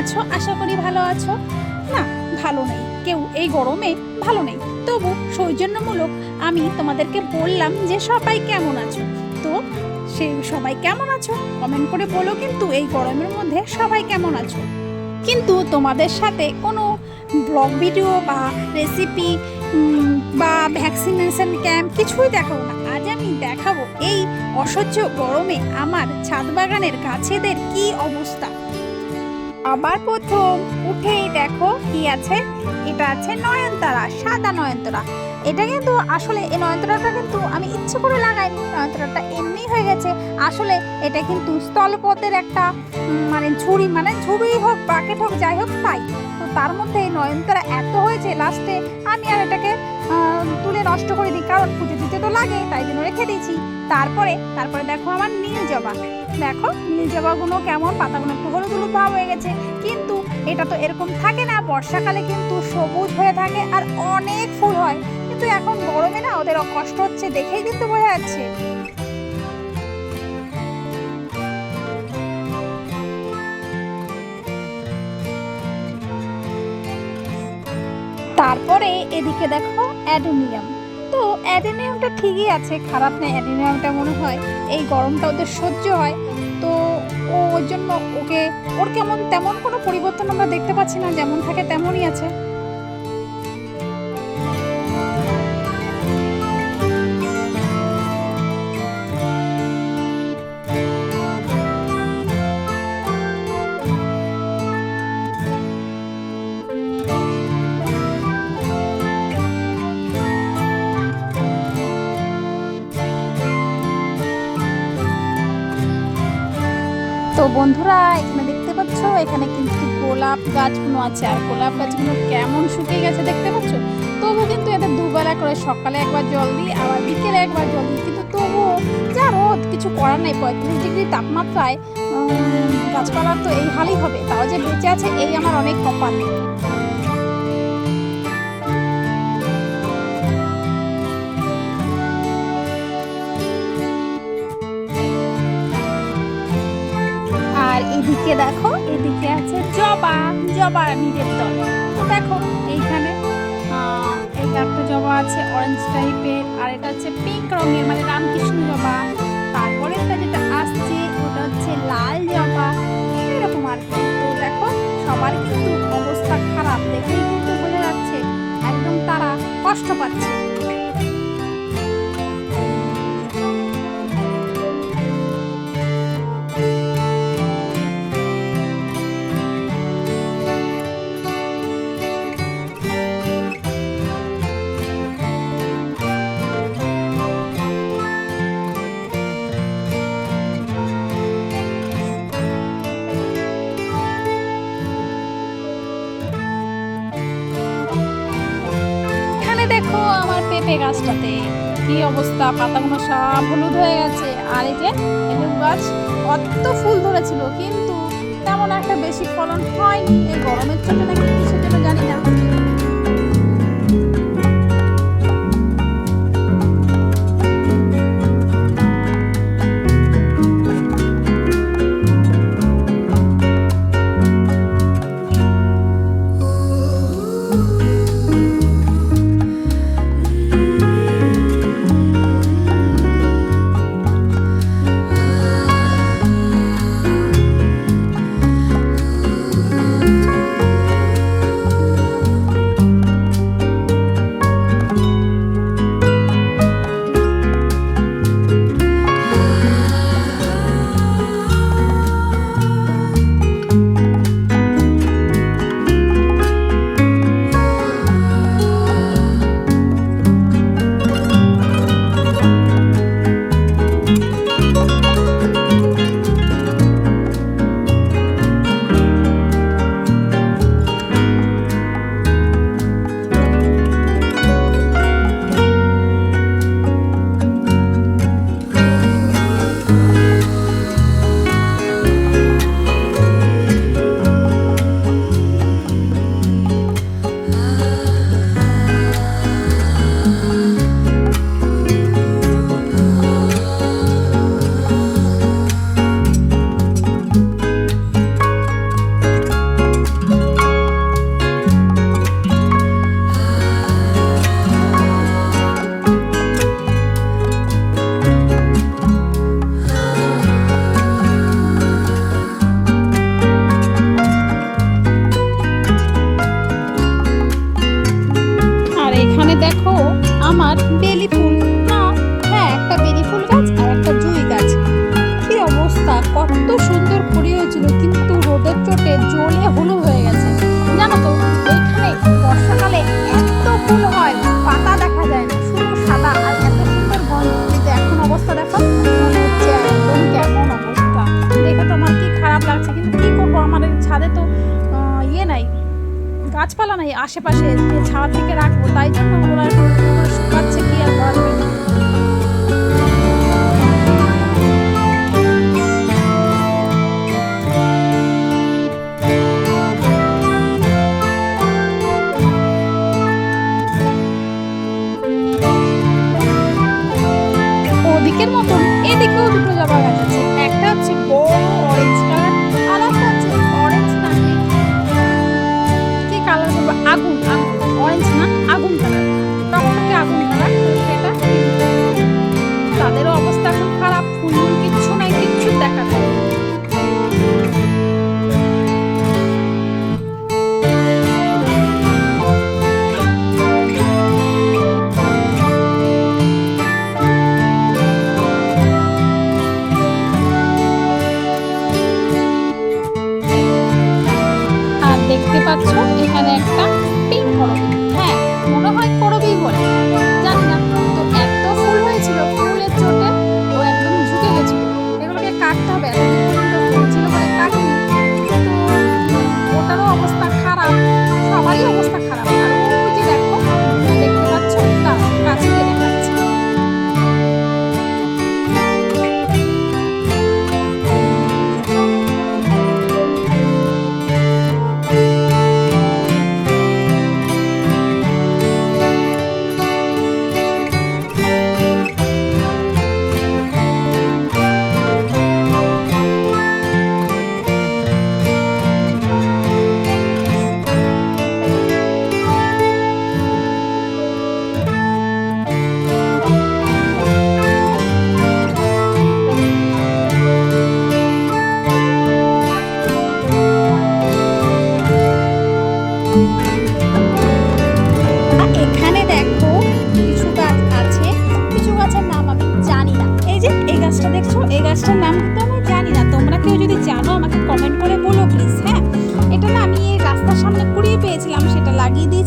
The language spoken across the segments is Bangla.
আছো? আশা করি ভালো আছো। না, ভালো নেই। কেউ এই গরমে ভালো নেই। তবু সৌজন্যমূলক আমি তোমাদেরকে বললাম যে সবাই কেমন আছো? তো সে সবাই কেমন আছো? কমেন্ট করে বলো কিন্তু এই গরমের মধ্যে সবাই কেমন আছো? কিন্তু তোমাদের সাথে কোনো ব্লগ ভিডিও বা রেসিপি বা ভ্যাকসিনেশন ক্যাম্প কিছুই দেখাবো না। আজ আমি দেখাবো এই অসহ্য গরমে আমার ছাদ বাগানের গাছেদের কি অবস্থা? আবার প্রথম। উঠেই দেখো কি আছে। এটা আছে নয়নতারা, সাদা নয়নতারা। এটা কিন্তু আসলে এই নয়নতারাটা কিন্তু আমি ইচ্ছে করে লাগাইনি। নয়নতারাটা এমনি হয়ে গেছে। আসলে এটা কিন্তু স্থলপথের একটা মানে ঝুড়ি মানে ঝুড়ি হোক, বাকেট হোক, যাই হোক, তাই। তার মধ্যে নয়নতারা এত হয়েছে লাস্টে, আমি আর এটাকে তুলে নষ্ট করে দিই কারণ পুজো দিতে তো লাগে তাই জন্য রেখে দিয়েছি। তারপরে তারপরে দেখো আমার নীল জবা। দেখো, নীল জবাগুলো কেমন, পাতাগুলো একটু হলুদ হলুদ ভাব হয়ে গেছে। কিন্তু এটা তো এরকম থাকে না, বর্ষাকালে কিন্তু সবুজ হয়ে থাকে আর অনেক ফুল হয়। কিন্তু এখন গরমে না ওদের কষ্ট হচ্ছে দেখেই কিন্তু বোঝা যাচ্ছে। তারপরে এদিকে দেখো অ্যাডোনিয়াম। তো অ্যাডোনিয়ামটা ঠিকই আছে, খারাপ না অ্যাডোনিয়ামটা মনে হয় এই গরমটা ওদের সহ্য হয়। তো ও ওর জন্য ওকে, ওর কেমন, তেমন কোনো পরিবর্তন আমরা দেখতে পাচ্ছি না, যেমন থাকে তেমনই আছে। তো বন্ধুরা, এখানে দেখতে পাচ্ছ? এখানে কিন্তু গোলাপ গাছগুলো আছে। আর গোলাপ গাছগুলো কেমন শুকিয়ে গেছে দেখতে পাচ্ছ? তবু কিন্তু এদের দুবেলা করে সকালে একবার জল দিই, আবার বিকেলে একবার জল দিই। কিন্তু তবুও যা রোদ, কিছু করার নাই। পঁয়ত্রিশ ডিগ্রি তাপমাত্রায় গাছপালার তো এই হালই হবে। তাও যে বেঁচে আছে, এই আমার অনেক কপাল। আর এদিকে দেখো, এদিকে আছে জবা জবা নিজের দল তো দেখো, এইখানে এই একটা জবা আছে অরেঞ্জ টাইপের আর এটা হচ্ছে পিঙ্ক রঙের মানে রামকৃষ্ণ জবা। তারপরে এটা যেটা আসছে, ওটা হচ্ছে লাল জবা। এরকম আর কি। তো দেখো, সবার কিন্তু অবস্থা খারাপ দেখেই কিন্তু বোঝা যাচ্ছে, একদম তারা কষ্ট পাচ্ছে। পেঁপে গাছটাতে। কি অবস্থা? পাতাগুলো সব হলুদ হয়ে গেছে। আর এই যে লেবু গাছ কত ফুল ধরেছিল, কিন্তু তেমন একটা বেশি ফলন হয়নি। এই গরমের জন্য নাকি জন্য জানি না। আশেপাশে ছাওয়ার দিকে রাখব তাই জন্য ওরা শুকাচ্ছে কি আর বলবে?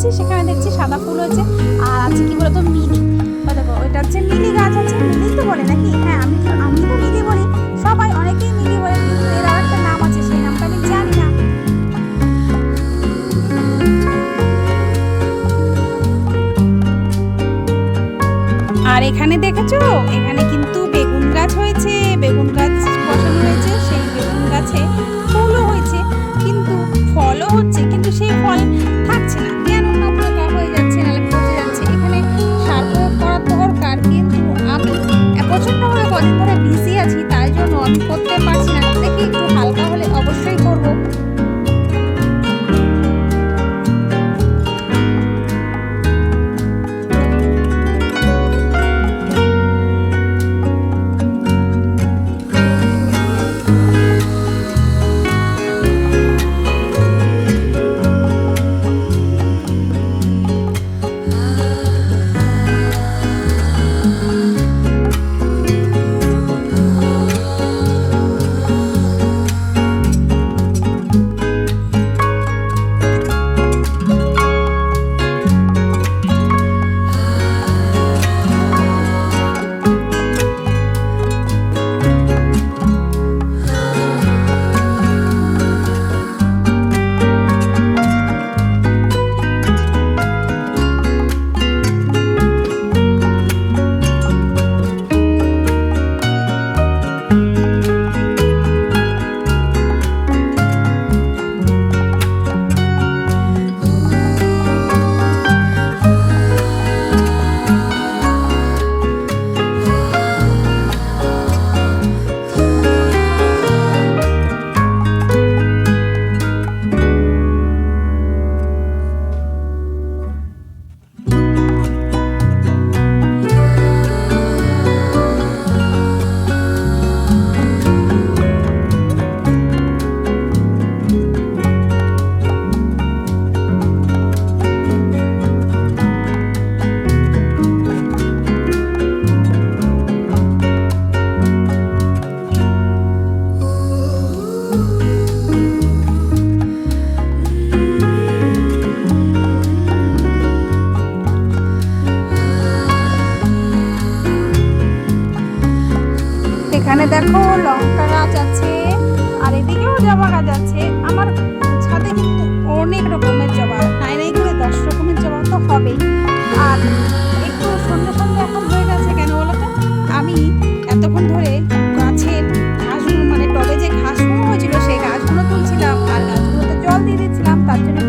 আছে, সেখানে দেখছি সাদা ফুল হয়েছে, আর আছে কি বলতো মিনি। দেখো, ওইটা হচ্ছে মিলি গাছ আছে, মিনি তো বলে নাকি? হ্যাঁ আমি তো আমি তো মিনি বলি। সবাই অনেকেই মিনি বলে, কিন্তু এর আর একটা নাম আছে, সেই নামটা আমি জানি না। আর এখানে দেখেছ? এখানে কিন্তু এখানে দেখো লঙ্কা গাছ আছে, আর এদিকেও জবা গাছ আছে। আমার ছাদে কিন্তু অনেক রকমের জবা নাই নাই করে দশ রকমের জবা তো হবেই। আর একটু সন্ধ্যে সন্ধ্যে এখন হয়ে গেছে কেন বলো তো? আমি এতক্ষণ ধরে গাছের ঘাসগুলো মানে টবে যে ঘাসগুলো হয়েছিল, সেই গাছগুলো তুলছিলাম, আর গাছগুলোতে জল দিয়ে দিচ্ছিলাম, তার জন্য